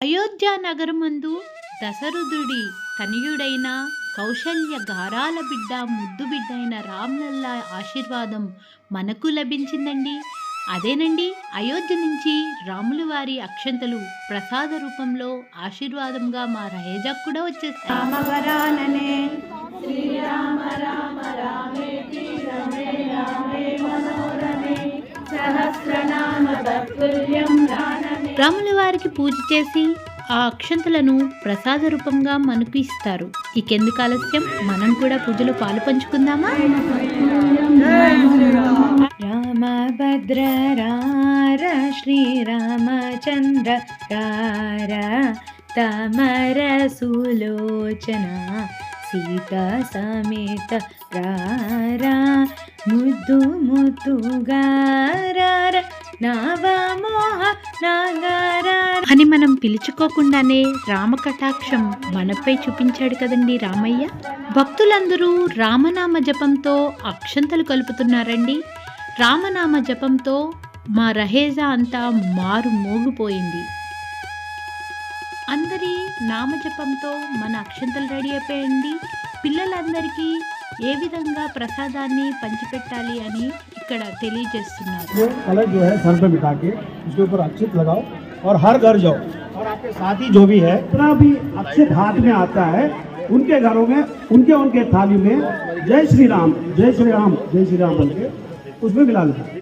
అయోధ్య నగరమందు దశరథుడి తనయుడైన కౌశల్య గారాల బిడ్డ ముద్దు బిడ్డైన రామ్లల్లా ఆశీర్వాదం మనకు లభించిందండి. అదేనండి అయోధ్య నుంచి రాముల వారి అక్షంతలు ప్రసాద రూపంలో ఆశీర్వాదంగా మా రహేజాకు కూడా వచ్చేస్తాయి రామవరాననే సహస్రనామ రాముల వారికి పూజ చేసి ఆ అక్షంతలను ప్రసాద రూపంగా మనకు ఇస్తారు ఇకెందుకు ఆలస్యం? మనం కూడా పూజలో పాలు పంచుకుందామా? రామభద్ర రార శ్రీరామచంద్ర రార తమర సులోచన సీత సమేత రారా ముద్దు ముద్దుగా రార నావమోహ నాగారా అని మనం పిలుచుకోకుండానే రామకటాక్షం మనపై చూపించాడు కదండి రామయ్య. భక్తులందరూ రామనామ జపంతో అక్షంతలు కలుపుతున్నారండి. రామనామ జపంతో మా రహేజా అంతా మారు మోగిపోయింది. అందరి నామజపంతో మన అక్షంతలు రెడీ అయిపోయింది పిల్లలందరికీ ఏ విధంగా ప్రసాదాన్ని పంచిపెట్టాలి అని ఇక్కడ తెలియజేస్తున్నారు ये कलर जो है सर पे बिठा के उसके ऊपर अक्षित लगाओ और हर घर जाओ और आपके साथी जो भी है जितना भी अक्षित हाथ में आता है उनके घरों में उनके उनके थाली में जय श्री राम जय श्री राम जय श्री राम बोल के उसमें मिला लेना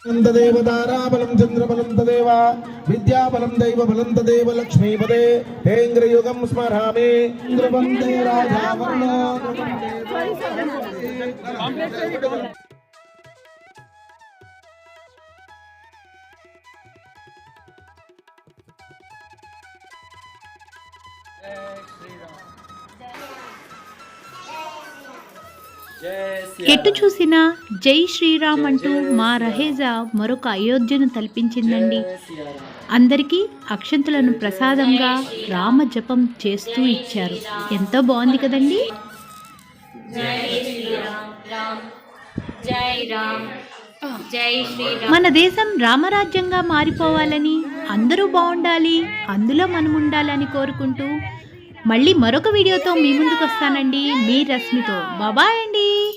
तदेव ताराबलं चन्द्रबलं तदेव विद्याबलं दैवबलं तदेव लक्ष्मीपदे हेङ्ग्रयुगं स्मरामि। इन्द्रवन्दे राजावर्णो ఎటు చూసినా జై శ్రీరామ్ అంటూ మా రహేజా మరొక అయోధ్యను తలపించిందండి. అందరికీ అక్షంతులను ప్రసాదంగా రామ జపం చేస్తూ ఇచ్చారు. ఎంతో బాగుంది కదండి? మన దేశం రామరాజ్యంగా మారిపోవాలని అందరూ బాగుండాలి అందులో మనం ఉండాలని కోరుకుంటూ మళ్ళీ మరొక వీడియోతో మీ ముందుకు వస్తానండి మీ రశ్మితో. బాబాయ్ అండి.